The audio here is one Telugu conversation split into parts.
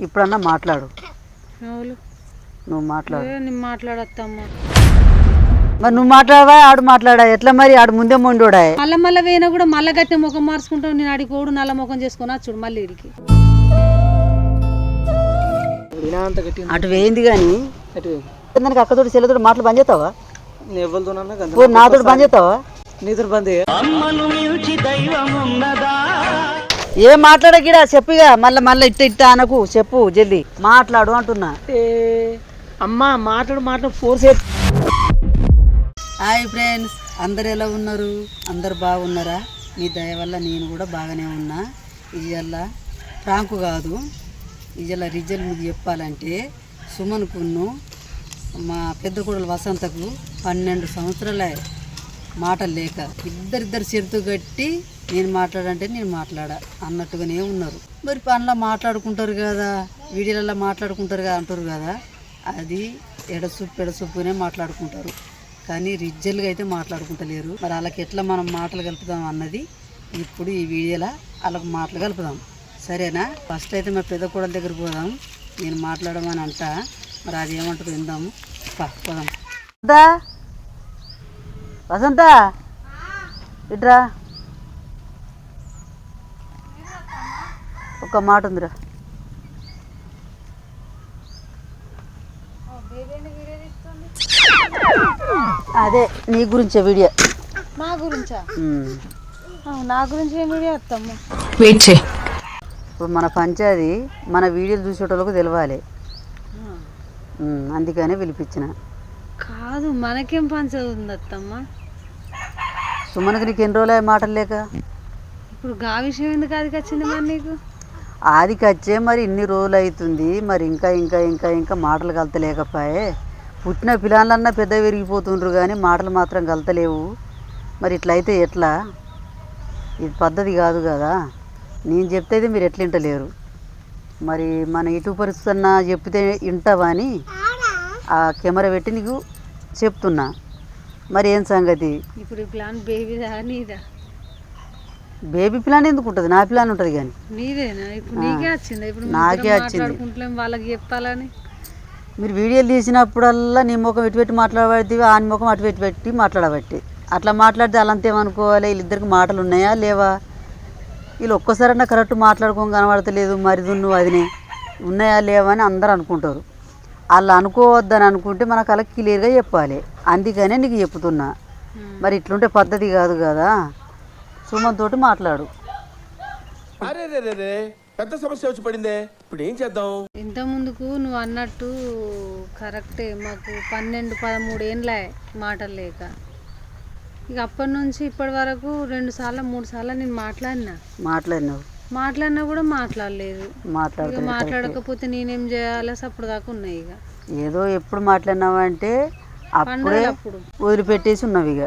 ఇప్పుడన్నా మాట్లాడు. నువ్వు మాట్లాడు. మాట్లాడత్తమ్మా. మరి నువ్వు మాట్లాడవా ఆడు మాట్లాడా? ఎట్లా మరి? ఆడు ముందే మొండోడా? మళ్ళా మళ్ళీ వేయినా కూడా మళ్ళీ గట్టిన ముఖం మార్చుకుంటావు నేను అడిగి కోడు నల్ల ముఖం చేసుకుని చూడు మళ్ళీ ఇడికి గట్టి అటు వేయింది కానీ గట్టి దానికి అక్కతోటి చెల్లెతోటి మాటలు బంద్ చేస్తావా? నాతోటి బంద్ చేస్తావా? నీతో బంద్ ఏం మాట్లాడకిడా? చెప్పిగా మళ్ళీ మళ్ళీ ఇట్ట ఇట్ట అనకు. చెప్పు జల్దీ. మాట్లాడు అంటున్నా. అమ్మ మాట్లాడు మాట్లాడు ఫోర్స్ హాయ్ ఫ్రెండ్స్. అందరు ఎలా ఉన్నారు? అందరు బాగున్నారా? మీ దయ వల్ల నేను కూడా బాగానే ఉన్నా. ఇవాళ ఫ్రాంకు కాదు. ఇవాళ రిజల్ట్ మీకు చెప్పాలంటే సుమన్కును మా పెద్ద కొడలు వసంతకు పన్నెండు సంవత్సరాలే. మాట లేక ఇద్దరిద్దరు చేతితో కట్టి నేను మాట్లాడంటే నేను మాట్లాడా అన్నట్టుగానే ఉన్నారు. మరి పనుల మాట్లాడుకుంటారు కదా వీడియోలలో మాట్లాడుకుంటారు కదా అంటారు కదా అది ఎడసూపు ఎడసూపునే మాట్లాడుకుంటారు. కానీ రిజ్జల్గా అయితే మాట్లాడుకుంటలేరు. మరి వాళ్ళకి ఎట్లా మనం మాటలు కలుపుదాం అన్నది ఇప్పుడు ఈ వీడియోలో వాళ్ళకి మాటలు కలుపుదాం. సరేనా? ఫస్ట్ అయితే మా పెద్ద కోడల దగ్గర పోదాం. నేను మాట్లాడమని అంట. మరి అది ఏమంటారు విందాము. పోదాం. వసంత ఇట్రా. ఒక మాట ఉందిరా. అదే నీ గురించే వీడియో. నా గురించా? నా గురించి ఏం వీడియో వెయిట్ చే ఇప్పుడు మన పంచాది మన వీడియోలు చూసేటోళ్ళకు తెలవాలి. అందుకనే పిలిపించిన. కాదు మనకేం పని చదువుతుంది అత్తమ్మ సుమన్కి నీకు ఎన్ని రోజులు మాటలు లేక? ఇప్పుడు గా విషయం ఎందుకు అది వచ్చింది మరి నీకు? ఆదికి వచ్చే మరి ఇన్ని రోజులు అవుతుంది మరి ఇంకా ఇంకా ఇంకా ఇంకా మాటలు కలతలేకపాయే. పుట్టిన పిల్లలన్నా పెద్ద విరిగిపోతుండ్రు కానీ మాటలు మాత్రం కలతలేవు. మరి ఇట్లయితే ఎట్లా? ఇది పద్ధతి కాదు కదా. నేను చెప్తే మీరు ఎట్లా వింటలేరు. మరి మన ఇటు పరిస్థితి అన్నా చెప్తే వింటావా అని ఆ కెమెరా పెట్టి నీకు చెప్తున్నా. మరి ఏం సంగతి? ఇప్పుడు ప్లాన్ బేబీదా నీదా? బేబీ ప్లాన్ ఎందుకు ఉంటుంది? నా ప్లాన్ ఉంటుంది కానీ. నీదేనా? ఇప్పుడు నీకే వచ్చిందా? ఇప్పుడు నాకే వచ్చింది. వాళ్ళకి చెప్పాలని. మీరు వీడియోలు తీసినప్పుడల్లా నీ ముఖం ఇటు పెట్టి మాట్లాడబట్టి ఆని ముఖం అటు పెట్టి పెట్టి మాట్లాడబట్టి. అట్లా మాట్లాడితే వాళ్ళంతా ఏమనుకోవాలి? వీళ్ళిద్దరికి మాటలు ఉన్నాయా? లేవా? వీళ్ళు ఒక్కసారన్నా కరెక్ట్ మాట్లాడుకోని కనబడతలేదు మరి నువ్వు అదినే ఉన్నాయా? లేవా? అని అందరూ అనుకుంటారు. వాళ్ళు అనుకోవద్దని అనుకుంటే మనకు అలా క్లియర్గా చెప్పాలి. అందుకనే నీకు చెప్తున్నా. మరి ఇట్లుంటే పద్ధతి కాదు కదా. సుమన్ తోటి మాట్లాడు. పెద్ద సమస్య వచ్చి పడిందే. ఇప్పుడు ఏం చేద్దాం? ఇంత ముందుకు నువ్వు అన్నట్టు కరెక్టే. మాకు పన్నెండు పదమూడు ఏండ్లే మాటలు లేక. ఇక అప్పటి నుంచి ఇప్పటి వరకు రెండు సార్లు మూడు సార్లు నేను మాట్లాడినా. మాట్లాడినావు. మాట్లాడినా కూడా మాట్లాడలేదు. ఇక మాట్లాడుతున్నావు మాట్లాడకపోతే నేనేం చేయాలి అప్పుడు దాకా ఉన్నాయి ఇక. ఏదో ఎప్పుడు మాట్లాడినావంటే అప్పుడు వదిలిపెట్టేసి ఉన్నావు ఇక.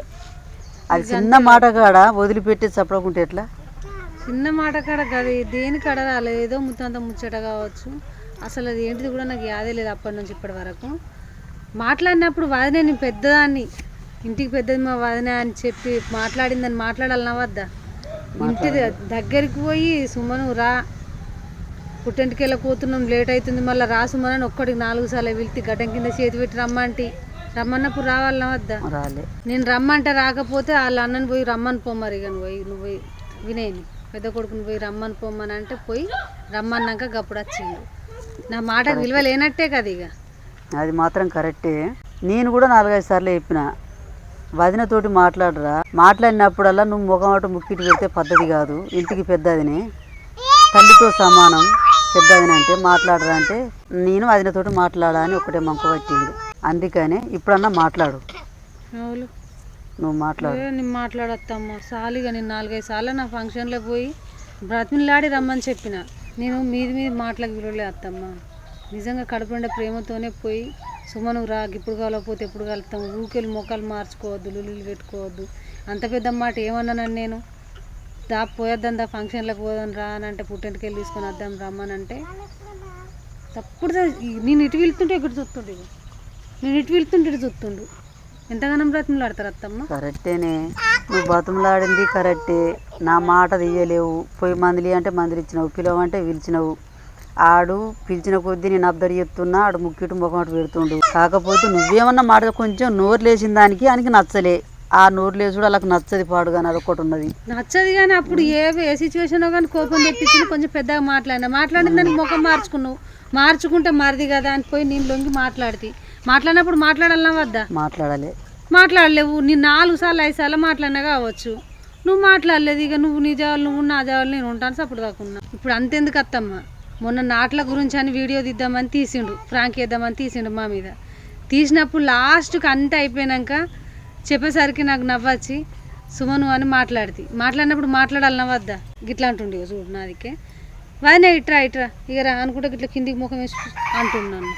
అది చిన్న మాట కాడ? వదిలిపెట్టేసి చెప్పకుంటే ఎట్లా? చిన్న మాట కాడ కాదు దేని కాడ రాలేదు? ఏదో ముత్తంత ముచ్చట కావచ్చు. అసలు అది ఏంటిది కూడా నాకు యాదే లేదు అప్పటి నుంచి ఇప్పటి వరకు. మాట్లాడినప్పుడు వదినే నేను పెద్దదాన్ని. ఇంటికి పెద్దది మా వదిన అని చెప్పి మాట్లాడిందని మాట్లాడాలన్నా వద్దా? ఇంటి దగ్గరికి పోయి సుమను రా. పుట్టంటికి పోతున్నాం లేట్ అవుతుంది మళ్ళీ రా సుమన్ అని ఒక్కడికి నాలుగు సార్లు వెళ్తే గడ్డం కింద చేతి పెట్టి రమ్మంటి. రమ్మన్నప్పుడు రావాలన్నా వద్దా? రాలే. నేను రమ్మంటే రాకపోతే వాళ్ళ అన్నని పోయి రమ్మని పోమరి ఇక నువ్వు పోయి నువ్వు పోయి వినేని పెద్ద కొడుకుని పోయి రమ్మని పోమ్మని అంటే పోయి రమ్మన్నాక గప్పుడు వచ్చిండు. నా మాట విలువ లేనట్టే కదా ఇక అది మాత్రం కరెక్టే. నేను కూడా నాలుగైదు సార్లు చెప్పిన. వదినతోటి మాట్లాడరా? మాట్లాడినప్పుడల్లా నువ్వు ముఖం అటు ముక్కిటి పెడితే పద్ధతి కాదు. ఇంటికి పెద్దదినే. తల్లితో సమానం. పెద్దదిని అంటే మాట్లాడరా అంటే నేను వదినతోటి మాట్లాడా అని ఒకటే మంకు పట్టిండు అందుకనే ఇప్పుడన్నా మాట్లాడు. నువ్వు మాట్లాడు. నేను మాట్లాడొత్తమ్మ సాలిగా నేను నాలుగైదు సార్లు నా ఫంక్షన్లో పోయి బ్రతిమిలాడి రమ్మని చెప్పిన. నేను మీది మీద మాటలకు విలువలే అత్తమ్మ. నిజంగా కడుపుండే ప్రేమతోనే పోయి సుమను రా ఇప్పుడు కలవకపోతే ఎప్పుడు కలుపుతాం ఊకెళ్ళి మొక్కలు మార్చుకోవద్దు లుల్లులు పెట్టుకోవద్దు అంత పెద్ద మాట ఏమన్నానని నేను దా పోయొద్దాం దా ఫంక్షన్లకు పోదాం రా అని అంటే పుట్టింటికి తీసుకొని వద్దాం రమ్మనంటే తప్పుడు నేను ఇటు వెళ్తుంటే ఇక్కడ చూస్తుండే నేను ఇటు వెళ్తుంటే ఇటు చూస్తుండు ఎంతగానో బ్రతిమలాడతారు అత్తమ్మ కరెక్టేనే నువ్వు బతుములాడింది కరెక్టే నా మాట తీయలేవు పోయి మందులి అంటే మందులు ఇచ్చినావు పిలవంటే పిలిచినావు ఆడు పిలిచిన కొద్దీ నేను అబ్దరి చెప్తున్నా ఆడు ముక్కిటి ముఖం అటు పెడుతుండు. కాకపోతే నువ్వేమన్నా మాట కొంచెం నోరు లేచిన దానికి ఆయనకి నచ్చలే. ఆ నోరు లేచుడు వాళ్ళకి నచ్చది పాడుగా అదొకటి ఉన్నది. నచ్చదు కానీ అప్పుడు ఏ ఏ సిచ్యువేషన్ కానీ కోపం తెప్పించి కొంచెం పెద్దగా మాట్లాడినా. మాట్లాడిన దానికి ముఖం మార్చుకున్నావు. మార్చుకుంటే మరిది కదా అని పోయి నేను లొంగి మాట్లాడితే. మాట్లాడినప్పుడు మాట్లాడాలన్నా వద్దా? మాట్లాడాలి. మాట్లాడలేవు. నీ నాలుగు సార్లు ఐదు సార్లు మాట్లాడినా కావచ్చు. నువ్వు మాట్లాడలేదు. ఇక నువ్వు నీ జావాలు నువ్వు నా జావాలు నేను ఉంటాను అప్పుడు కాకున్నా ఇప్పుడు అంతెందుకు అత్తమ్మ? మొన్న నాట్ల గురించి అని వీడియో తీద్దామని తీసిండు ఫ్రాంక్ వేద్దామని తీసిండు మా మీద. తీసినప్పుడు లాస్ట్కి అంత అయిపోయినాక చెప్పేసరికి నాకు నవ్వచ్చి సుమను అని మాట్లాడితే. మాట్లాడినప్పుడు మాట్లాడాలి వద్దా గిట్లా అంటుండే చూడు నాదికే. వదినే ఇట్రా ఇట్రా ఇక రా అనుకుంటే గిట్లా కిందికి ముఖం వేసి అంటున్నాను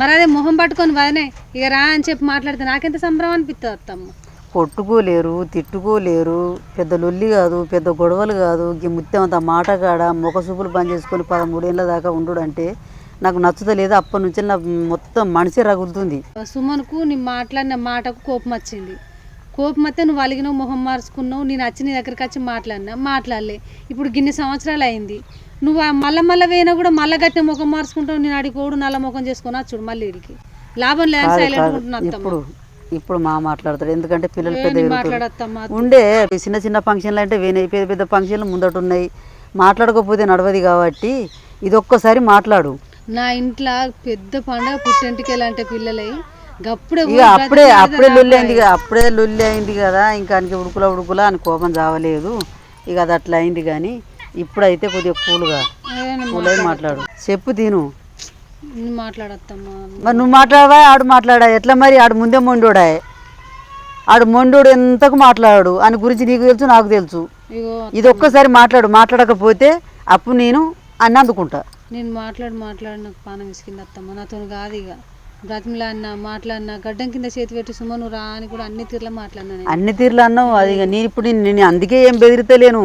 మరి అదే మొహం పట్టుకొని వదనే ఇక రా అని చెప్పి మాట్లాడితే నాకెంత సంబరం అనిపిస్తుంది అత్తమ్మ కొట్టుకోలేరు తిట్టుకోలేరు. పెద్ద లొల్లి కాదు పెద్ద గొడవలు కాదు. ఈ ముత్యం అంత మాట కాడ ముఖ సూపులు బంద్ చేసుకొని పదమూడేళ్ళ దాకా ఉండు అంటే నాకు నచ్చుతలేదు. అప్పటి నుంచి నా మొత్తం మనిషి రగులుతుంది. సుమన్కు నీ మాట్లాడిన మాటకు కోపం వచ్చింది. కోపం వస్తే నువ్వు అలిగినావు మొహం మార్చుకున్నావు. నేను వచ్చి నీ దగ్గరికి వచ్చి మాట్లాడినా? మాట్లాడలే. ఇప్పుడు గిన్ని సంవత్సరాలు అయింది. నువ్వు ఆ మళ్ళా మళ్ళా వేయినా కూడా మళ్ళా గట్టిన ముఖం మార్చుకుంటావు. నేను అడిగి కోడు నల్ల ముఖం చేసుకుని చూడు మళ్ళీ ఇడికి లాభం లేదు సైలెంట్ ఇప్పుడు ఇప్పుడు మా మాట్లాడతాడు. ఎందుకంటే పిల్లలు పెద్ద ఉండే చిన్న చిన్న ఫంక్షన్లు అంటే వేనే పెద్ద పెద్ద ఫంక్షన్లు ముందట ఉన్నాయి మాట్లాడకపోతే నడవది కాబట్టి ఇది ఒక్కసారి మాట్లాడు. నా ఇంట్లో పెద్ద పండగ పుట్టింటికి అంటే పిల్లలై అప్పుడే అప్పుడే లొల్లి అయింది కదా అప్పుడే లొల్లి అయింది కదా ఇంకా ఆయనకి ఉడుకుల ఉడుకుల అని కోపం చావలేదు. ఇక అది అట్లా అయింది కానీ ఇప్పుడైతే కొద్దిగా కూల్గా కూలై మాట్లాడు. చెప్పు తిను. మరి నువ్వు మాట్లాడవా? ఆడు మాట్లాడా? ఎట్లా మరి? ఆడు ముందే మొండోడా? ఆడు మొండోడు ఎంతకు మాట్లాడు అని గురించి నీకు తెలుసు నాకు తెలుసు. ఇది ఒక్కసారి మాట్లాడు. మాట్లాడకపోతే అప్పుడు నేను అన్ని అందుకుంటా. నేను మాట్లాడి మాట్లాడి నాకు పానం విసికింది అత్తమ్మ. నాతో కాదు ఇక బ్రతిమలాడినా మాట్లాడినా గడ్డం కింద చేతి పెట్టి సుమ నువ్వు రా అని కూడా అన్ని తీర్లా మాట్లాడినా నేను. అన్ని తీర్లు అన్నావు. అది ఇక నేను ఇప్పుడు నేను అందుకే ఏం బెదిరితలేను.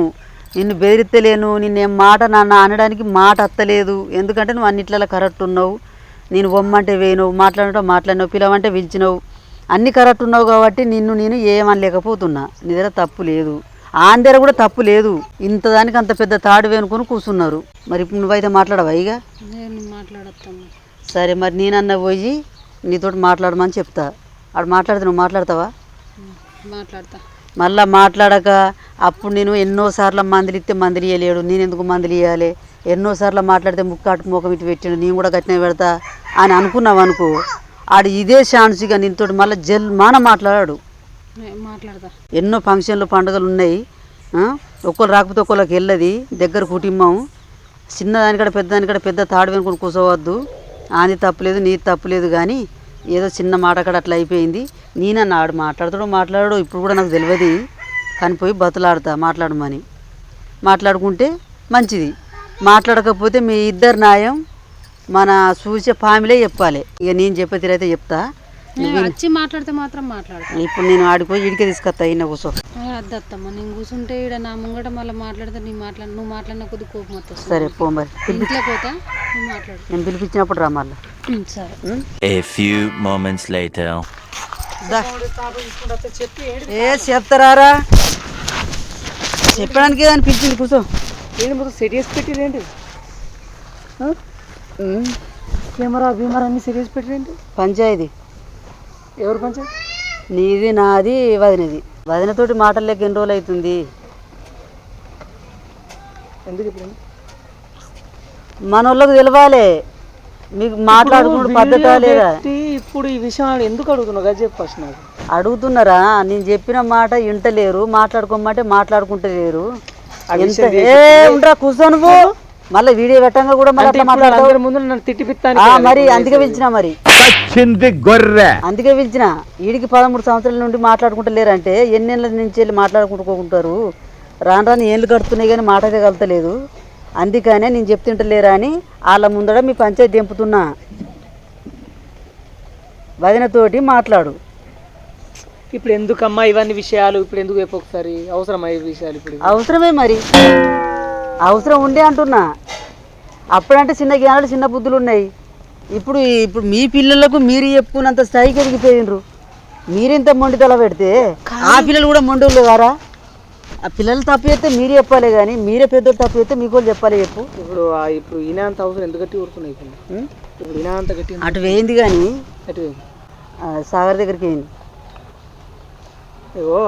నిన్ను బెదిరితలేను నిన్నేం మాట నాన్న అనడానికి మాట అత్తలేదు. ఎందుకంటే నువ్వు అన్నిట్లలో కరెక్ట్ ఉన్నావు. నేను బొమ్మంటే వేయను మాట్లాడటం మాట్లాడినావు పిలవంటే పిలిచినావు. అన్ని కరెక్ట్ ఉన్నావు కాబట్టి నిన్ను నేను ఏమనలేకపోతున్నా. నీ దగ్గర తప్పు లేదు. ఆన్ దగ్గర కూడా తప్పు లేదు. ఇంత దానికి అంత పెద్ద తాడు వేనుకొని కూర్చున్నారు. మరి ఇప్పుడు నువ్వైతే మాట్లాడవా ఇక? సరే మరి నేనన్న పోయి నీతోటి మాట్లాడమని చెప్తా. ఆడు మాట్లాడితే నువ్వు మాట్లాడతావా? మాట్లాడతా. మళ్ళా మాట్లాడక అప్పుడు నేను ఎన్నోసార్లు మందులు ఇస్తే మందులు ఇవ్వలేడు నేను ఎందుకు మందులు ఇవ్వాలి ఎన్నోసార్లు మాట్లాడితే ముక్కాటుకు ముఖం ఇటు పెట్టాడు. నేను కూడా గట్టినే పెడతా అని అనుకున్నావు అనుకో ఆడు ఇదే ఛాన్స్ ఇక నీతోటి మళ్ళీ జల్ మాన మాట్లాడాడు. మాట్లాడతా. ఎన్నో ఫంక్షన్లు పండుగలు ఉన్నాయి? ఒక్కరు రాకపోతే ఒక్కరికి వెళ్ళది. దగ్గర కుటుంబం. చిన్నదానికడ పెద్దదానికడ పెద్ద తాడు వెనుకొని కూర్చోవద్దు. ఆని తప్పులేదు నీ తప్పులేదు కానీ ఏదో చిన్న మాట అక్కడ అట్లా అయిపోయింది. నేనన్న ఆడు మాట్లాడుతాడో మాట్లాడాడో. ఇప్పుడు కూడా నాకు తెలియదు. కానీ పోయి బతులాడతా మాట్లాడమని. మాట్లాడుకుంటే మంచిది. మాట్లాడకపోతే మీ ఇద్దరు న్యాయం మన చూసే ఫ్యామిలీ చెప్పాలి. ఇక నేను చెప్పే తీరైతే చెప్తా. వచ్చి మాట్లాడితే మాత్రం మాట్లాడతా. ఇప్పుడు నేను ఆడిపోయి ఇడికే తీసుకొస్తా ఇన్న కూర్చో. అద్దత్తమ్మ నేను కూర్చుంటే ఇక్కడ నా ముంగట మళ్ళీ మాట్లాడితే నీ మాట్లాడి నువ్వు మాట్లాడిన కొద్ది కోపం వస్తుంది. సరే పో మరి. ఇంట్లో పోతా నువ్వు మాట్లాడు. నేను పిలిపించినప్పుడు రా మళ్ళా. సరే. A few moments later. ఏ చెప్తారా చెప్పడానికి ఏదని పిలిచింది కూర్చో. ఏంటి మొత్తం సెట్ చేసి పెట్టిరు ఏంటి కెమెరా భీమరా అన్ని సెట్ చేసి పెట్టిరేంటి? పంచాయతీ. ఎవరు పంచాయతీ? నీది నాది వదినది. వదినతోటి మాటలు లేక ఎన్ని రోజులు అవుతుంది? ఎందుకు ఇప్పుడు? మన వాళ్ళకి తెలవాలి. మీకు మాట్లాడుకున్న పద్ధత లేదా? ఇప్పుడు ఈ విషయం ఎందుకు అడుగుతున్నావు? కదా చెప్పు ఫస్ట్ నాకు. అడుగుతున్నారా? నేను చెప్పిన మాట వింటలేరు మాట్లాడుకోమంటే మాట్లాడుకుంటలేరు. ఉండరా కూర్చో నువ్వు. మళ్ళీ వీడియో పెట్టంగా కూడా మళ్ళీ ముందు నన్ను తిట్టి పిత్తాను ఆ, మరి అందుకే పిలిచిన మరి. వచ్చింది గొర్రె. అందుకే పిలిచిన. వీడికి పదమూడు సంవత్సరాల నుండి మాట్లాడుకుంటలేరంటే ఎన్నేళ్ళ నుంచి వెళ్ళి మాట్లాడుకుంటుకుంటారు రాను రాని ఏళ్ళు కడుతున్నాయి కానీ మాట అయితే కలతలేదు అందుకనే నేను చెప్తుంటలేరా అని వాళ్ళ ముందర మీ పంచాయతీ దింపుతున్నా వదినతోటి మాట్లాడు. ఇప్పుడు ఎందుకమ్మా ఇవన్నీ విషయాలు? ఇప్పుడు ఎందుకు చెప్పు ఒకసారి? అవసరమా ఈ విషయాలు ఇప్పుడు? అవసరమే మరి. అవసరం ఉండే అంటున్నా. అప్పుడంటే చిన్న జ్ఞానాలు చిన్న బుద్ధులు ఉన్నాయి. ఇప్పుడు ఇప్పుడు మీ పిల్లలకు మీరు చెప్పుకున్నంత స్థాయికి ఎదిగిపోయినరు మీరింత మొండి తల పెడితే ఆ పిల్లలు కూడా మొండోళ్ళు గారా ఆ పిల్లలు తప్పు చేస్తే మీరే చెప్పాలి కానీ మీరే పెద్దోడు తప్పు చేస్తే మీకు వాళ్ళు చెప్పాలి చెప్పు. ఇప్పుడు ఆ ఇప్పుడు ఈయన అంత అవసరం ఎందుకు గట్టి ఊరుకున్నాయి ఇప్పుడు? ఉం? ఇప్పుడు ఈయన అంత గట్టి అటు వేయింది కానీ అటు ఆ, సాగర్ దగ్గరికి వేయింది. ఇగో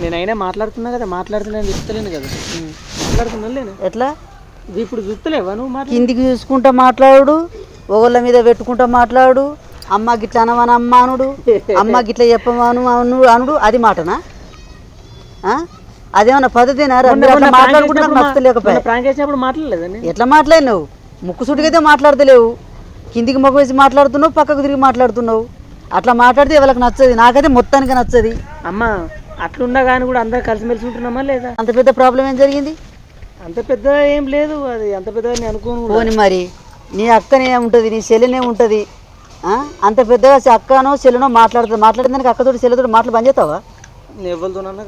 నేనైనా మాట్లాడుతున్నా కదా మాట్లాడుతున్నాను చెప్తలేను కదా. మాట్లాడుతున్నా లేను. ఎట్లా? ఇప్పుడు చూస్తలేవా నువ్వు మాట్లా కిందికి చూసుకుంటా మాట్లాడు ఒకళ్ళ మీద పెట్టుకుంటా మాట్లాడు అమ్మ గిట్ల అనవని అమ్మ అనుడు అమ్మ గిట్ల చెప్పమను అను అనుడు అది మాటనా? అదేమన్నా పద్ధతినా రా? మీరు అట్లా మాట్లాడుకుంటే నాకు నచ్చలేకపోయా? ప్రాంక్ చేసినప్పుడు మాట్లాడలేదని ఎట్లా మాట్లాడినావు? ముక్కు సూటికైతే మాట్లాడతలేవు. కిందికి మొక్క వేసి మాట్లాడుతున్నావు పక్కకు తిరిగి మాట్లాడుతున్నావు. అట్లా మాట్లాడితే ఎవరికి నచ్చది. నాకైతే మొత్తానికి నచ్చది. అమ్మ అట్లున్నా కానీ కూడా అందరు కలిసిమెలిసి ఉంటున్నామా లేదా? అంత పెద్ద ప్రాబ్లం ఏం జరిగింది? అంత పెద్ద ఏం లేదు. అది అంత పెద్ద నేను అనుకోను కూడా. పోని మరి నీ అక్కనే ఉంటుంది నీ చెల్లెనే ఉంటుంది. ఆ? అంత పెద్దగా అక్కనో చెల్లెనో మాట్లాడుతుంది మాట్లాడిందానికి అక్కతోటి చెల్లెతోటి మాటలు బంద్ ఎవరితోనన్నా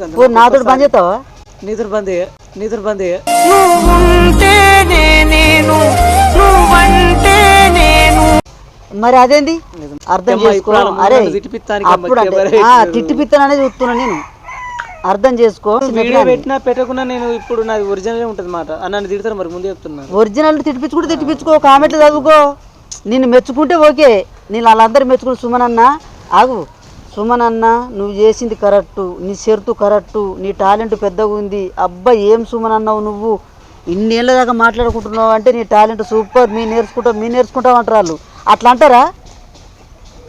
బంద్ చేస్తావా? బంద్ మరి అదేంది? అర్థం అమ్మా, చేసుకో. ఇప్పుడు వాళ్ళ ముందు అరే అప్పుడు. తిట్టిపిత్తాను అనేది చూస్తున్నా నేను. అర్థం చేసుకో వీడియో పెట్టినా పెట్టకున్నా నేను ఇప్పుడు నాది ఒరిజినల్ ఉంటుంది మాట. నన్ను తిడతారు మరి ముందే చెప్తున్నాను ఒరిజినల్ తిట్టిపించుకుంటే తిట్టిపించుకో కామెంట్లు చదువుకో. నిన్ను మెచ్చుకుంటే ఓకే. నేను వాళ్ళందరూ మెచ్చుకుని సుమన్ అన్న ఆగు. సుమన్ అన్న నువ్వు చేసింది కరెక్టు నీ షరతు కరెక్టు నీ టాలెంట్ పెద్దగా ఉంది. అబ్బా ఏం సుమన్ అన్నావు నువ్వు? ఇన్నేళ్ళ దాకా మాట్లాడుకుంటున్నావు అంటే నీ టాలెంట్ సూపర్ మీ నేర్చుకుంటావు మీ నేర్చుకుంటావు అంటారు వాళ్ళు అట్లా అంటారా?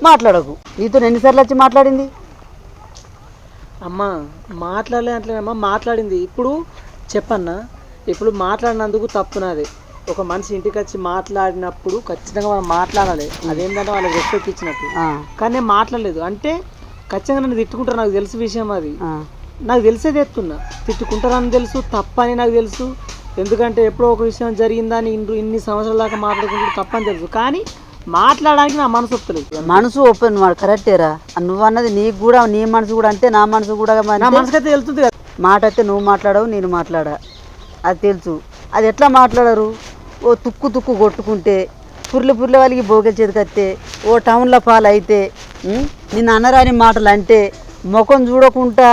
మాట్లాడకు. నీతో ఎన్నిసార్లు వచ్చి మాట్లాడింది? అమ్మ మాట్లాడలే అట్లేనమ్మా మాట్లాడింది. ఇప్పుడు చెప్పన్నా ఇప్పుడు మాట్లాడినందుకు తప్పు నాది ఒక మనిషి ఇంటికి వచ్చి మాట్లాడినప్పుడు ఖచ్చితంగా మనం మాట్లాడాలి. అదేంటంటే వాళ్ళకి రెస్పెక్ట్ ఇచ్చినట్టు. కానీ నేను మాట్లాడలేదు. అంటే ఖచ్చితంగా నన్ను తిట్టుకుంటారు. నాకు తెలుసు విషయం అది. నాకు తెలిసే తెస్తున్నా. తిట్టుకుంటారని తెలుసు తప్పని నాకు తెలుసు. ఎందుకంటే ఎప్పుడో ఒక విషయం జరిగిందని ఇన్ని ఇన్ని సంవత్సరాల దాకా మాట్లాడుకుంటే తప్పని తెలుసు. కానీ మాట్లాడడానికి నా మనసు ఒప్పలేదు. మనసు ఓపెన్ కరెక్టేరా నువ్వు అన్నది నీకు కూడా నీ మనసు కూడా అంతే నా మనసు కూడా నా. మనసుకైతే వెళ్తుంది కదా. మాట అయితే నువ్వు మాట్లాడవు నేను మాట్లాడా. అది తెలుసు. అది ఎట్లా మాట్లాడరు? ఓ తుక్కు తుక్కు కొట్టుకుంటే పుర్ల పుర్ల వాళ్ళకి బోగెల చేతికత్తే ఓ టౌన్లో పాలు అయితే ఉం? నిన్ను అనరాని మాటలు అంటే ముఖం చూడకుండా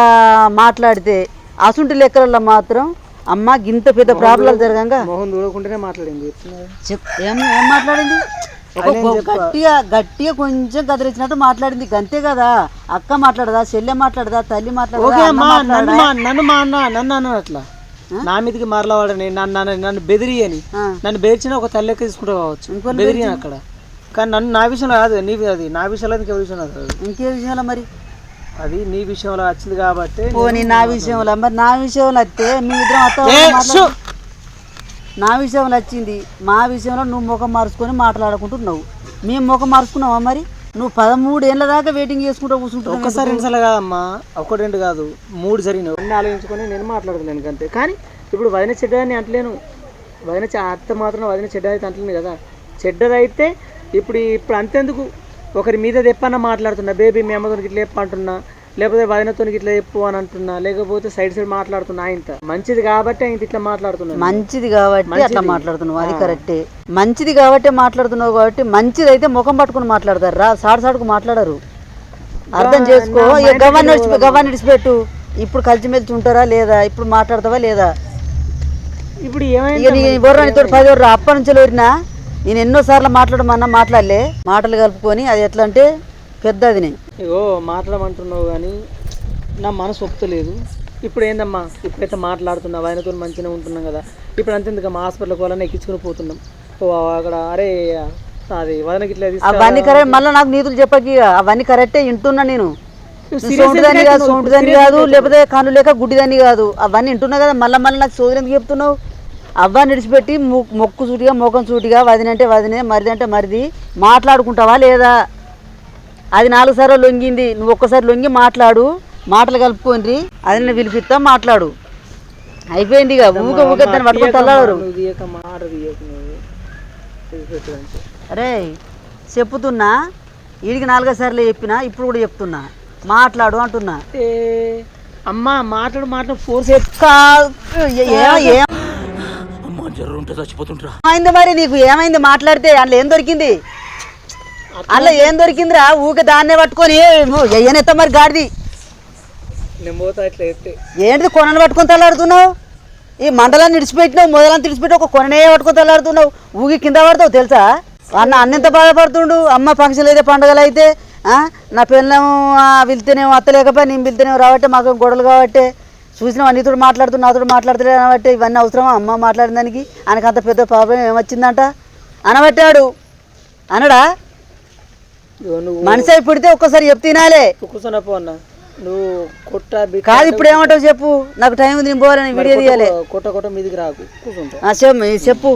మాట్లాడితే అసుంటి లెక్కలలో మాత్రం అమ్మ గింత పెద్ద ప్రాబ్లం జరగంగా. మొహం చూడకుండానే మాట్లాడింది ఏం ఏం మాట్లాడింది? గట్టిగా గట్టిగా కొంచెం కదిలించినట్టు మాట్లాడింది అంతే కదా? అక్క మాట్లాడదా చెల్లె మాట్లాడదా తల్లి మాట్లాడదా అన్న నన్ను? మా నన్ను మా అన్న నన్ను అన్నాడు అట్లా. నా మీదకి మరలవాడని నన్ను నన్ను బెదిరియని ఆ. నన్ను బెదిరించిన ఒక తల్లి లెక్క తీసుకుంటూ కావచ్చు. బెదిరియని అక్కడ. కానీ నన్ను నా విషయంలో కాదు నీ అది నా విషయంలో ఇంకే విషయంలో కాదు. ఇంకే విషయంలో మరి? అది నీ విషయంలో వచ్చింది కాబట్టి పోనీ నా విషయంలో మరి నా విషయంలో వస్తే మీ ఇద్దరం! నా విషయంలో వచ్చింది మా విషయంలో నువ్వు ముఖం మార్చుకొని మాట్లాడుకుంటున్నావు. మేము ముఖం మార్చుకున్నావా మరి? నువ్వు పదమూడు ఏళ్ళ దాకా వెయిటింగ్ చేసుకుంటూ కూర్చుంటావు ఒక్కసారి రెండుసార్లు కాదమ్మా. ఒకటి రెండు కాదు. మూడు జరిగినాయి. అన్నీ ఆలోచించుకొని నేను మాట్లాడుతున్నాను అంతే. కానీ ఇప్పుడు వదిన చెడ్డని అంటలేను. వదిన అత్త మాత్రం వదిన చెడ్డదైతే అంటలేదు కదా. చెడ్డదైతే ఇప్పుడు ఇప్పుడు అంతెందుకు? ఒకరి మీద తెప్పన్న మాట్లాడుతున్నా. బేబీ మీ అమ్మతో ఇట్లా చెప్పంటున్నా లేకపోతే వదినతో ఇట్లా చెప్పు అని అంటున్నా లేకపోతే సైడ్ సైడ్ మాట్లాడుతున్నా ఆయనతో మంచిది కాబట్టి ఆయన ఇట్లా మాట్లాడుతున్నాను మంచిది కాబట్టి అట్లా మాట్లాడుతున్నావు అది కరెక్టే మంచిది కాబట్టి మాట్లాడుతున్నావు కాబట్టి మంచిది అయితే ముఖం పట్టుకుని మాట్లాడతారు. రా సాడు సాడుకు మాట్లాడరు. అర్థం చేసుకో. ఇక గవర్న గవర్న విడిచిపెట్టు ఇప్పుడు కలిసిమెలిసి ఉంటారా లేదా? ఇప్పుడు మాట్లాడతావా లేదా? ఇప్పుడు ఏమైంది ఇక నీ బొర్ర నీతో పది అప్పటి నుంచి లోరినా నేను ఎన్నోసార్లు మాట్లాడమన్నా మాట్లాడలే. మాటలు కలుపుకొని అది ఎట్లా అంటే పెద్దది నేను. ఇగో మాట్లాడమంటున్నావు కానీ నా మనసు ఒప్పుతలేదు. ఇప్పుడు ఏందమ్మా ఇప్పుడైతే మాట్లాడుతున్నావు? ఆయనతో మంచిగా ఉంటున్నాం కదా. ఇప్పుడు అంతెందుకు మా హాస్పిటల్కి వాళ్ళని ఎక్కించుకుని పోతున్నాం. ఓ అక్కడ అరే అది వదనకి ఇట్లా అవన్నీ కరెక్ట్ మళ్ళీ నాకు నీతులు చెప్పకి అవన్నీ కరెక్టే వింటున్నా నేను. సోంటిదాన్ని కాదు సోంటిదాన్ని కాదు లేకపోతే కన్ను లేక గుడ్డిదాన్ని కాదు. అవన్నీ వింటున్నా కదా మళ్ళీ మళ్ళీ నాకు సోదరు ఎందుకు చెప్తున్నావు? అవ్వని విడిచిపెట్టి మొ- మొక్కు సూటిగా మొఖం సూటిగా వదినంటే వదినే మరిది అంటే మరిది మాట్లాడుకుంటావా లేదా? అది నాలుగు సార్లు లొంగింది. నువ్వు ఒక్కసారి లొంగి మాట్లాడు. మాటలు కలుపుకొని అది నేను పిలిపిస్తా మాట్లాడు. అయిపోయింది ఇక. ఊక ఊక దాన్ని పట్టుకొని. అరే చెప్పుతున్నా. వీడికి నాలుగో సార్లు చెప్పినా ఇప్పుడు కూడా చెప్తున్నా. మాట్లాడు అంటున్నా. అమ్మా మాట్లాడు మాట్లాడు ఫోర్స్ ఏమైంది మరి నీకు? ఏమైంది? మాట్లాడితే అందులో ఏం దొరికింది? అందులో ఏం దొరికిందిరా? ఊకే దాన్నే పట్టుకొని ఎయ్యనెత్త మరి గాడిది? ఏంటిది కొనని పట్టుకొని తల్లాడుతున్నావు ఈ మండలాన్ని ఇడిచిపెట్టినావు మొదలని ఇడిచిపెట్టి ఒక కొననే పట్టుకొని తల్లాడుతున్నావు ఊగి కింద పడతావు తెలుసా? అన్న అన్నెంత బాధపడుతుండు? అమ్మ ఫంక్షన్లు అయితే పండుగలు అయితే నా పిల్లలు వెళ్తేనేమో అత్తలేకపోయి నేను వెళ్తేనేమో రావట్టే మాకు గొడవలు కాబట్టి చూసినావు? నీతో మాట్లాడుతూ నాతో మాట్లాడతలే అనబట్టే ఇవన్నీ అవసరమా? అమ్మ మాట్లాడిన దానికి ఆయనకు అంత పెద్ద ప్రాబ్లం ఏమొచ్చిందంట? అనబట్టాడు. అనడా? మనిషి పుడితే ఒక్కసారి చెప్తే తినాలే. కూర్చొని పో అన్న. నువ్వు కొట్ట కాదు ఇప్పుడు ఏమంటావు చెప్పు? నాకు టైం ఉంది నేను పోవాలని వీడియో తీయాలి. కొట్ట కొట్ట మీదికి రాకు కూర్చుంటా చెప్పు చెప్పు.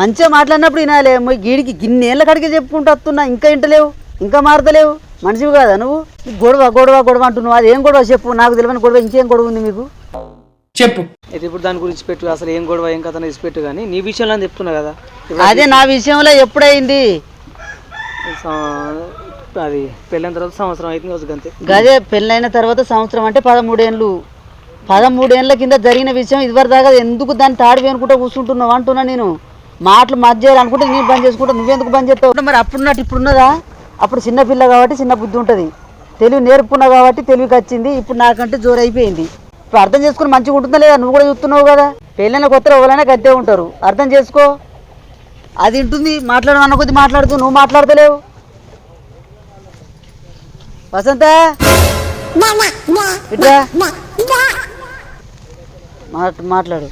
మంచిగా మాట్లాడినప్పుడు వినాలే మొయ్ గీడికి గిన్నెళ్ళ కడిగి చెప్పుకుంటూ వస్తున్నా ఇంకా ఇంటలేవు ఇంకా మారతలేవు. మనిషివి కాదా నువ్వు? గొడవ గొడవ గొడవ అంటున్నావు. అది ఏం గొడవ చెప్పు నాకు తెలియని గొడవ ఇంకేం గొడవ ఉంది మీకు? అయితే ఇప్పుడు దాని గురించి పెట్టు అసలు ఏం గొడవ ఏం కథ ఇచ్చి పెట్టు కానీ నీ విషయంలో అని చెప్తున్నా కదా. అదే నా విషయంలో ఎప్పుడైంది అది పెళ్ళైన తర్వాత సంవత్సరం రోజు అంతే గదే పెళ్ళైన తర్వాత సంవత్సరం అంటే పదమూడేళ్ళు పదమూడేళ్ళ కింద జరిగిన విషయం ఇదివరకు దాకా ఎందుకు దాన్ని తాడి అనుకుంటా కూర్చుంటున్నావు అంటున్నా నేను. మాటలు మధ్య అనుకుంటే నేను బంద్ చేసుకుంటా నువ్వెందుకు బంద్ చేస్తావు? మరి అప్పుడున్నట్టు ఇప్పుడున్నదా? అప్పుడు చిన్న పిల్ల కాబట్టి చిన్న బుద్ధి ఉంటుంది. తెలివి నేర్పుకున్నావు కాబట్టి తెలివికి వచ్చింది ఇప్పుడు నాకంటే జోరు అయిపోయింది. ఇప్పుడు అర్థం చేసుకుని మంచిగా ఉంటుందా లేదా? నువ్వు కూడా చూస్తున్నావు కదా. పెళ్ళైన కొత్త ఎవరైనా గద్దే ఉంటారు. అర్థం చేసుకో. అది ఉంటుంది మాట్లాడమన్న కొద్ది మాట్లాడుతూ నువ్వు మాట్లాడతలేవు. వసంత? మాట్లాడు.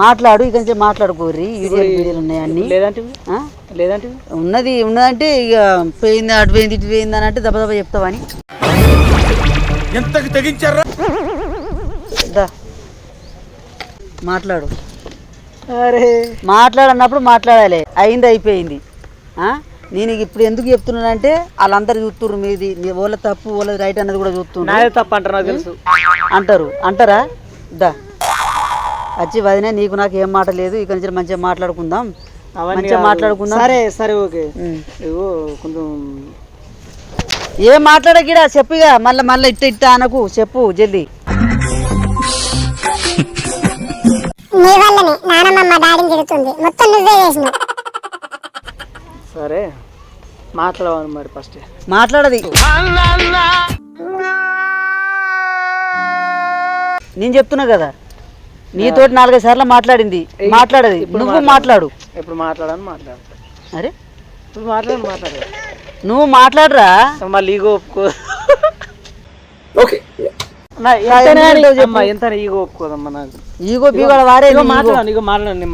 మాట్లాడు ఇక నుంచి మాట్లాడుకోర్రి వీడియోలు వీడియోలు ఉన్నాయి అన్ని. లేదంటే? లేదంటే ఉన్నది ఉన్నదంటే ఇక పోయింది అటు పోయింది ఇటు పోయింది అని అంటే దెబ్బ దెబ్బ చెప్తావని. ఎంతకు తెగించారా? మాట్లాడు. అరే. మాట్లాడన్నప్పుడు మాట్లాడాలి. అయింది అయిపోయింది? నేను ఇప్పుడు ఎందుకు చెప్తున్నానంటే వాళ్ళందరూ చూస్తుర్రు మీది. మీ వాళ్ళ తప్పు వాళ్ళ రైట్ అన్నది కూడా చూస్తున్నారు తప్ప అంటారు తెలుసు. అంటారు. అంటారా? దా. వచ్చి వదిన నీకు నాకు ఏం మాట లేదు. ఇక నుంచి మంచిగా మాట్లాడుకుందాం. మంచిగా కాదు. మాట్లాడుకుందాం. సరే సరే ఓకే. కొంచెం ఏం మాట్లాడకిడా చెప్పిగా మళ్ళీ మళ్ళీ ఇట్ట ఇట్ట అనకు. చెప్పు జల్దీ. నీ వల్లనే నానమ్మ మా డాడీని తిడుతుంది. మొత్తం నువ్వే చేసినావు సరే మాట్లాడవాలి మరి ఫస్ట్. మాట్లాడది. నేను చెప్తున్నా కదా నీతోటి నాలుగైదు సార్లు మాట్లాడింది. మాట్లాడది. నువ్వు మాట్లాడు. ఇప్పుడు మాట్లాడని మాట్లాడు. అరే. ఇప్పుడు మాట్లాడని మాట్లాడు. నువ్వు మాట్లాడరా? మళ్ళీ ఈగో ఒప్పుకో ఓకే నా ఎంతైనా కానీ అమ్మా, ఎంతైనా ఈగో బీగోడ వారే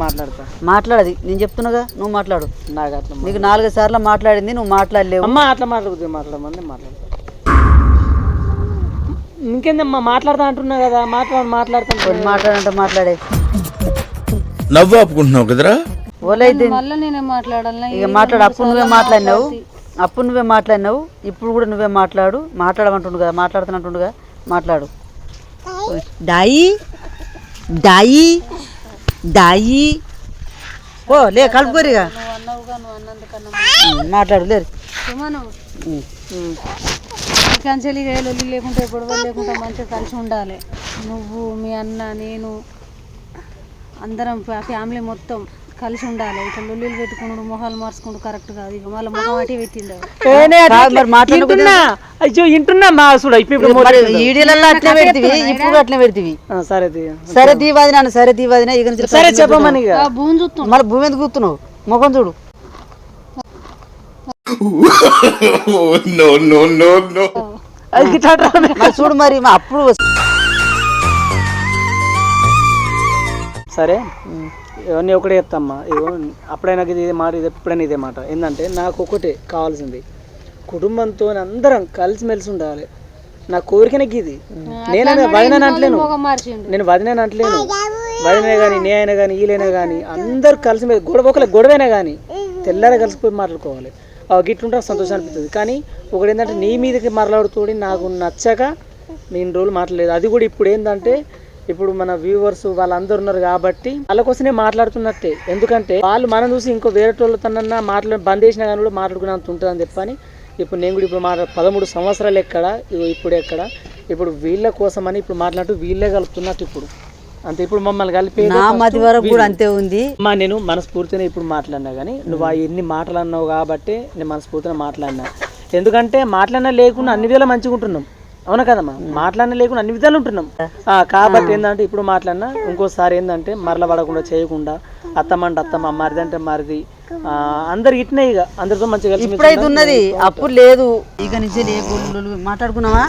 మాట్లాడతా. మాట్లాడది. నేను చెప్తున్నాగా నువ్వు మాట్లాడు. నాకు అట్లా మా- నీకు నాలుగైదు సార్లు మాట్లాడింది నువ్వు మాట్లాడలేవు. అమ్మా అట్లా మాట్లాడుతుంది మాట్లాడమని మాట్లాడతా. ఇంకేందమ్మా మాట్లాడతా అంటున్నా కదా మాట్లాడు మాట్లాడతాను మాట్లాడంటే మాట్లాడే. నవ్వు ఆపుకుంటున్నావు కదరా? ఓలైతే మళ్ళీ నేనే మాట్లాడాలా ఇక మాట్లాడు అప్పుడు నువ్వే మాట్లాడినావు. అప్పుడు నువ్వే మాట్లాడినావు ఇప్పుడు కూడా నువ్వే మాట్లాడు. మాట్లాడమంటుండు కదా మాట్లాడుతున్నట్టుండుగా. మాట్లాడు. దాయి దాయి దాయి ఓ లే కలుపుకోరిగా. మాట్లాడు లేరు. కంచెలి లొల్లి లేకుంటే గొడవలు లేకుండా మంచిగా కలిసి ఉండాలి. నువ్వు మీ అన్న నేను అందరం ఫ్యా- ఫ్యామిలీ మొత్తం. కలిసి ఉండాలి. ఇట్లా లొల్లిలు పెట్టుకున్నాడు మొహాలు మార్చుకుంటూ కరెక్ట్ కాదు. ఇక మళ్ళీ మొహం అటే పెట్టిండు. అయ్యో వింటున్నా మా చూడ ఈడియలలో అట్లే పెడితివి? ఇప్పుడు అట్లే పెడితివి? ఆ, సరే. సరే దీవాది నాన్న సరే దీవాదిన ఇక సరే చెప్పమని భూమి చూస్తున్నాడు. మళ్ళీ భూమి ఎందుకు కూతున్నావు ముఖం చూడు. నో నో నో నో అది గిట్లా అంటారా? మరి చూడు మరి మా అప్పుడు సరే. ఇవన్నీ ఒకటే చెప్తామ్మా. ఇగో అప్పుడైనా ఇది మాట ఇది ఎప్పుడైనా ఇదే మాట. ఏంటంటే నాకు ఒకటే కావాల్సింది. కుటుంబంతో అందరం కలిసిమెలిసి ఉండాలి. నా కోరికనే ఇది నేనైనా వదిన అంటలేను. నేను వదిన అంటలేను. వదినే కానీ నే అయినా కానీ వీలైనా కానీ అందరూ కలిసి గొడవ ఒకళ్ళ గొడవైనా కానీ తెల్లారి కలిసిపోయి మాట్లాడుకోవాలి. ఆ గిట్లుంటే సంతోషం అనిపిస్తుంది. కానీ ఒకటి ఏంటంటే నీ మీదకి మరలాడుతోడి నాకు నచ్చక నేను రోజులు మాట్లాడలేదు. అది కూడా ఇప్పుడు ఏంటంటే ఇప్పుడు మన వ్యూవర్స్ వాళ్ళందరూ ఉన్నారు కాబట్టి వాళ్ళ కోసమే మాట్లాడుతున్నట్టే. ఎందుకంటే వాళ్ళు మనం చూసి ఇంకో వేరే వాళ్ళతోనన్నా మాట్లాడి బంద్ చేసినా కానీ కూడా మాట్లాడుకున్నంత ఉంటుందని చెప్పని ఇప్పుడు నేను కూడా ఇప్పుడు మాట్లా పదమూడు సంవత్సరాలు ఎక్కడ ఇప్పుడు ఎక్కడ ఇప్పుడు వీళ్ళ కోసమని ఇప్పుడు మాట్లాడుతూ వీళ్ళే కలుపుతున్నట్టు ఇప్పుడు. అంతే ఇప్పుడు మమ్మల్ని కలిపి మతి వరకు కూడా అంతే ఉంది. అమ్మా నేను మనస్ఫూర్తిగా ఇప్పుడు మాట్లాడినా కానీ నువ్వు ఎన్ని మాటలు అన్నావు కాబట్టి నేను మనస్ఫూర్తిగా మాట్లాడినా. ఎందుకంటే మాట్లాడినా లేకుండా అన్ని విధాలు మంచిగా ఉంటున్నాం. అవునా కదమ్మా? మాట్లాడినా లేకుండా అన్ని విధాలు ఉంటున్నాం. ఆ, కాబట్టి ఏంటంటే ఇప్పుడు మాట్లాడినా ఇంకోసారి ఏంటంటే మరల పడకుండా చేయకుండా అత్తమ్మ అంటే అత్తమ్మ మరిది అంటే మరిది. ఆ, అందరు ఇట్నే ఇక అందరితో మంచిగా కలిసి ఇప్పుడైతే ఉన్నది అప్పుడు లేదు. ఇక నుంచి ఏ గుళ్ళు మాట్లాడుకున్నావా?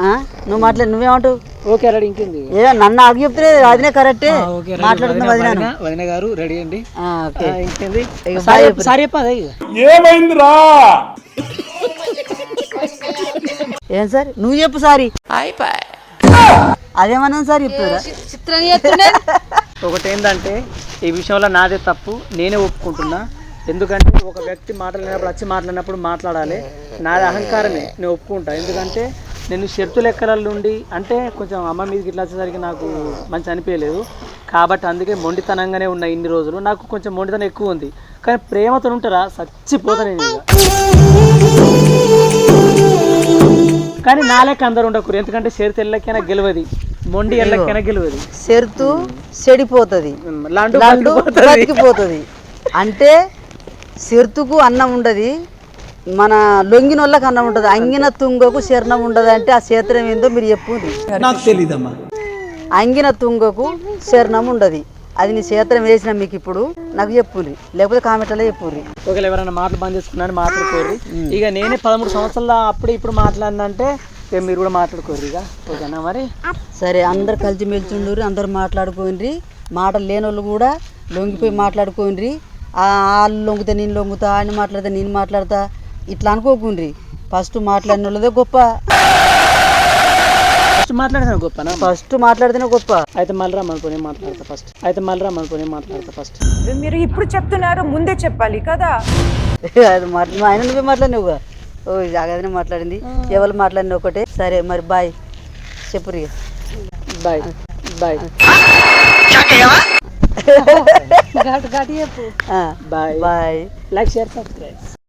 ఆ? నువ్వు మాట్లాడు నువ్వేమంటావు? ఓకే రెడీ ఇంకేంది? ఏ నన్ను అడిగి చెప్తే అదినే కరెక్టే. మాట్లాడుతున్నా వదినా వదిన- వదిన గారు రెడీ అండి. ఆ, ఓకే. ఆ, ఇంకేంది? సారీ ఇక. ఏమైందిరా? ఏం సార్? నువ్వు చెప్పు సారీ. అదేమన్నా సార్ చెప్తారా చిత్రం చేస్తుండే ఒకటి ఏంటంటే ఈ విషయంలో నాదే తప్పు నేనే ఒప్పుకుంటున్నా. ఎందుకంటే ఒక వ్యక్తి మాట్లాడినప్పుడు వచ్చి మాట్లాడినప్పుడు మాట్లాడాలి. నాది అహంకారమే నేను ఒప్పుకుంటా. ఎందుకంటే నేను షర్తు లెక్కల నుండి అంటే కొంచెం అమ్మ మీదకి ఇట్లా వచ్చేసరికి నాకు మంచి అనిపించలేదు. కాబట్టి అందుకే మొండితనంగానే ఉన్న ఇన్ని రోజులు. నాకు కొంచెం మొండితనం ఎక్కువ ఉంది. కానీ ప్రేమతో ఉంటారా చచ్చిపోతా నేను. కానీ నా లెక్క అందరు ఉండకూరు ఎందుకంటే షర్తు ఎల్లకైనా గెలవది మొండి ఎల్లకైనా గెలవది. చెరుతు చెడిపోతుంది. లండు బతికిపోతుంది. అంటే చెరుతుకు అన్నం ఉండదు మన లొంగిన వాళ్ళకి అన్నం ఉంటుంది అంగిన తుంగకు శరణం ఉండదు అంటే ఆ క్షేత్రం ఏందో మీరు చెప్పుంది నాకు తెలీదమ్మా. అంగిన తుంగకు శరణం ఉండదు. అది నీ క్షేత్రం వేసిన మీకు ఇప్పుడు నాకు చెప్పుర్రి. లేకపోతే కామెంట్లో చెప్పుర్రి. ఒకవేళ ఎవరైనా మాటలు బంద్ చేసుకున్నాను మాట్లాడుకోరు ఇక నేనే పదమూడు సంవత్సరాల అప్పుడు ఇప్పుడు మాట్లాడినంటే ఇక మీరు కూడా మాట్లాడుకోరు ఇక. ఓకేనా మరి? సరే అందరు కలిసి మెలిచుండ్రి అందరు మాట్లాడుకోండి మాటలు లేని వాళ్ళు కూడా లొంగిపోయి మాట్లాడుకోండి ఆ వాళ్ళు లొంగితే నేను లొంగుతా ఆయన మాట్లాడితే నేను మాట్లాడతా. ఇట్లా అనుకోకుండ్రి. ఫస్ట్ మాట్లాడిన వాళ్ళదే గొప్ప. ఫస్ట్ మాట్లాడేసాను గొప్పనా? ఫస్ట్ మాట్లాడితేనే గొప్ప. అయితే మళ్ళీ రమ్మనుకో నేను మాట్లాడతా ఫస్ట్. అయితే మళ్ళీ రమ్మనుకో నేను మాట్లాడతా ఫస్ట్. మీరు ఇప్పుడు చెప్తున్నారు ముందే చెప్పాలి కదా? అది మాట్లా ఆయన నువ్వే మాట్లాడినావుగా ఓ జాగ్రత్తనే మాట్లాడింది. ఎవరు మాట్లాడిన ఒకటే. సరే మరి బాయ్. చెప్పురి బాయ్ బాయ్. చెప్పు. Bye. Bye. Like share subscribe.